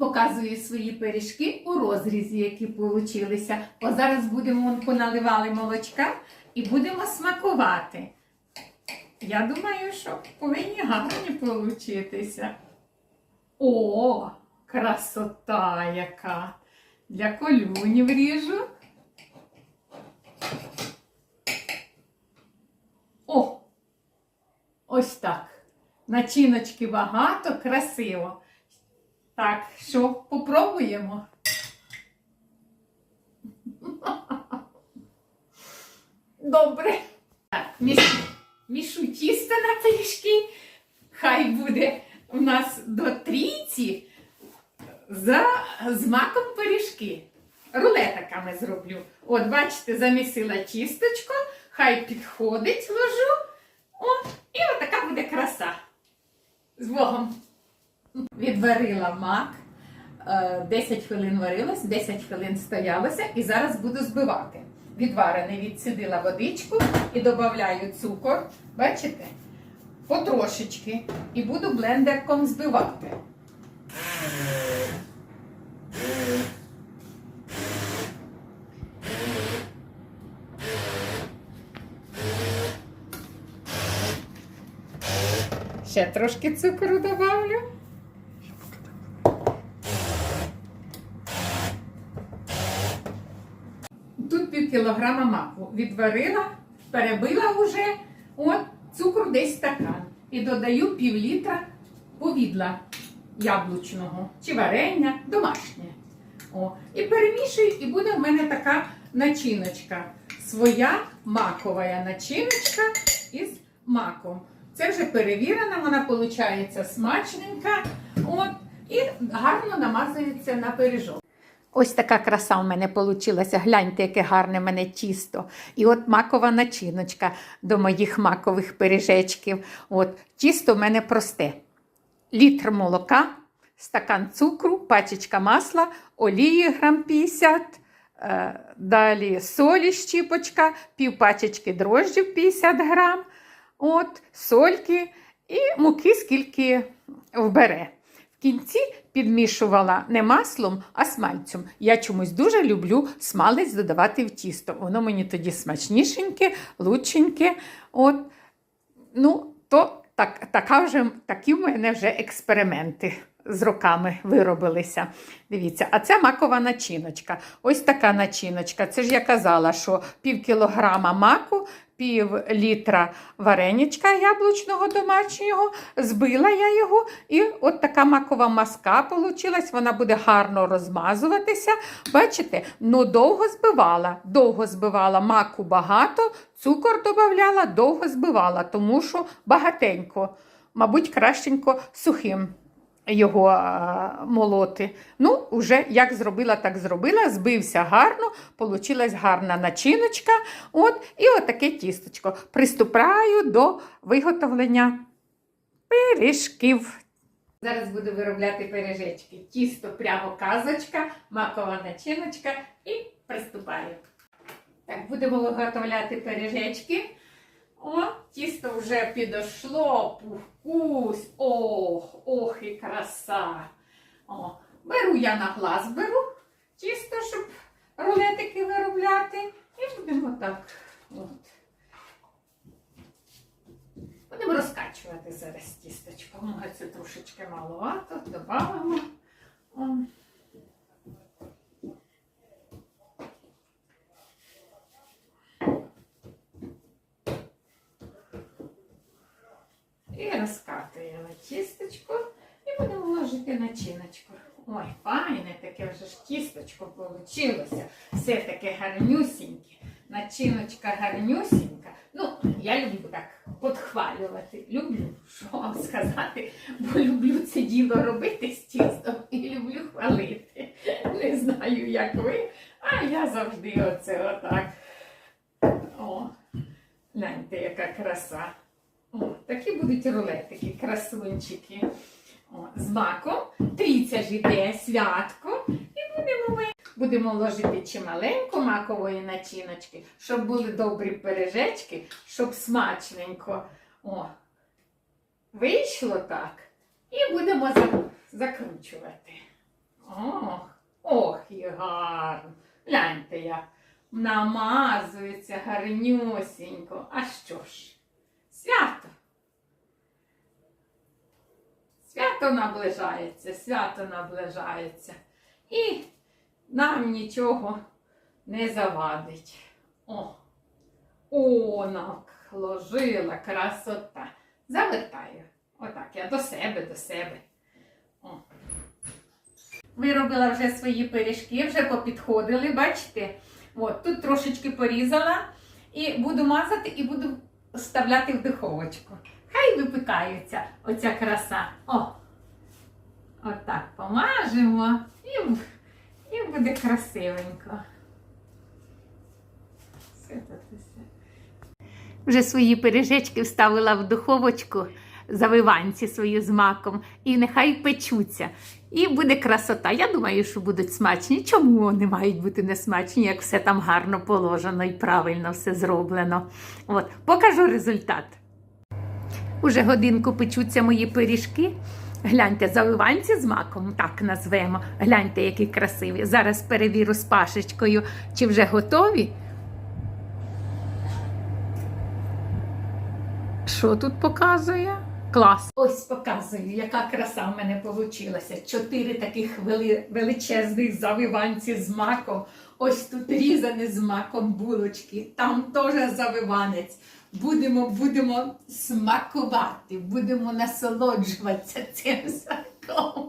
Показую свої пиріжки у розрізі, які получилися. О, зараз будемо поналивали молочка і будемо смакувати. Я думаю, що повинні гарні получитися. О, красота яка! Для колюнів ріжу. О! Ось так. Начиночки багато, красиво. Так, що, попробуємо? Добре. Так, мішу, мішу тісто на пиріжки. Хай буде у нас до трійці за з маком пиріжки. Рулетиками зроблю. От, бачите, замісила тісточко, хай підходить, ложу. О, і отака буде краса. З Богом. Відварила мак. Е, 10 хвилин варилось, 10 хвилин стоялося і зараз буду збивати. Відварений відсидила водичку і додаю цукор. Бачите? Потрошечки. І буду блендерком збивати. Ще трошки цукру добавлю. Тут кілограма маку. Відварила, перебила вже. От, цукру десь стакан. І додаю пів літра повідла яблучного чи варення домашнє. О, і перемішую, і буде в мене така начиночка. Своя макова начиночка із маком. Це вже перевірена, вона виходить смачненька. От, і гарно намазується на пиріжок. Ось така краса у мене вийшла. Гляньте, яке гарне в мене тісто. І от макова начиночка до моїх макових пиріжечків. От, тісто в мене просте. Літр молока, стакан цукру, пачечка масла, олії грам 50, е, далі солі щіпочка, пів пачечки дрожджів 50 грам, от, сольки і муки скільки вбере. В кінці підмішувала не маслом, а смальцем. Я чомусь дуже люблю смалець додавати в тісто. Воно мені тоді смачнішеньке, лученьке. От. Ну, то так, така вже, такі в мене вже експерименти з роками виробилися. Дивіться, а це макова начиночка. Ось така начиночка. Це ж я казала, що пів кілограма маку, пів літра вареничка яблучного домашнього, збила я його, і от така макова маска получилась, вона буде гарно розмазуватися. Бачите, ну довго збивала, довго збивала маку багато, цукор додавала, довго збивала, тому що багатенько, мабуть, кращенько сухим його молоти. Ну, вже як зробила, так зробила. Збився гарно, получилась гарна начиночка. От, і отаке тісточко. Приступаю до виготовлення пиріжків. Зараз буду виробляти пиріжечки. Тісто прямо казочка, макова начиночка і приступаю. Так, будемо виготовляти пиріжечки. О, тісто вже підошло, пухкусь. Ох, ох і краса. О, беру я на глаз, беру тісто, щоб рулетики виробляти. І будемо так. От. Будемо розкачувати зараз тісточко. Це трошечки маловато, додамо. О. І розкатуємо тісточку і будемо ложити начиночку. Ой, файне таке вже ж тісточко вийшло. Все таке гарнюсіньке. Начиночка гарнюсінька. Ну, я люблю так подхвалювати. Люблю, що вам сказати, бо люблю це діло робити з тістом і люблю хвалити. Не знаю, як ви, а я завжди оце отак. О, гляньте, яка краса. О, такі будуть рулетики, красунчики. О, з маком. Трійця ж іде святко. І будемо ми будемо ложити чималенько макової начиночки, щоб були добрі пиріжечки, щоб смачненько. О, вийшло так. І будемо закручувати. Ох, ох, і гарно. Гляньте, як намазується гарнюсінько. А що ж? Свято. Свято наближається, свято наближається. І нам нічого не завадить. О, о, накложила красота. Завертаю. Отак, я до себе, до себе. О. Виробила вже свої пиріжки, вже попідходили, бачите? От, тут трошечки порізала і буду мазати і буду вставляти в духовочку. Хай випікаються оця краса. О! Отак помажемо і, і буде красивенько. Все. Вже свої пиріжечки вставила в духовочку, завиванці свої з маком, і нехай печуться. І буде красота. Я думаю, що будуть смачні. Чому вони мають бути не смачні, як все там гарно положено і правильно все зроблено. От, покажу результат. Уже годинку печуться мої пиріжки. Гляньте, завиванці з маком, так назвемо. Гляньте, які красиві. Зараз перевірю з пашечкою, чи вже готові. Що тут показує? Клас. Ось показую, яка краса в мене вийшла. Чотири таких вели- величезних завиванці з маком. Ось тут різані з маком булочки, там теж завиванець. Будемо, будемо смакувати, будемо насолоджуватися цим смаком.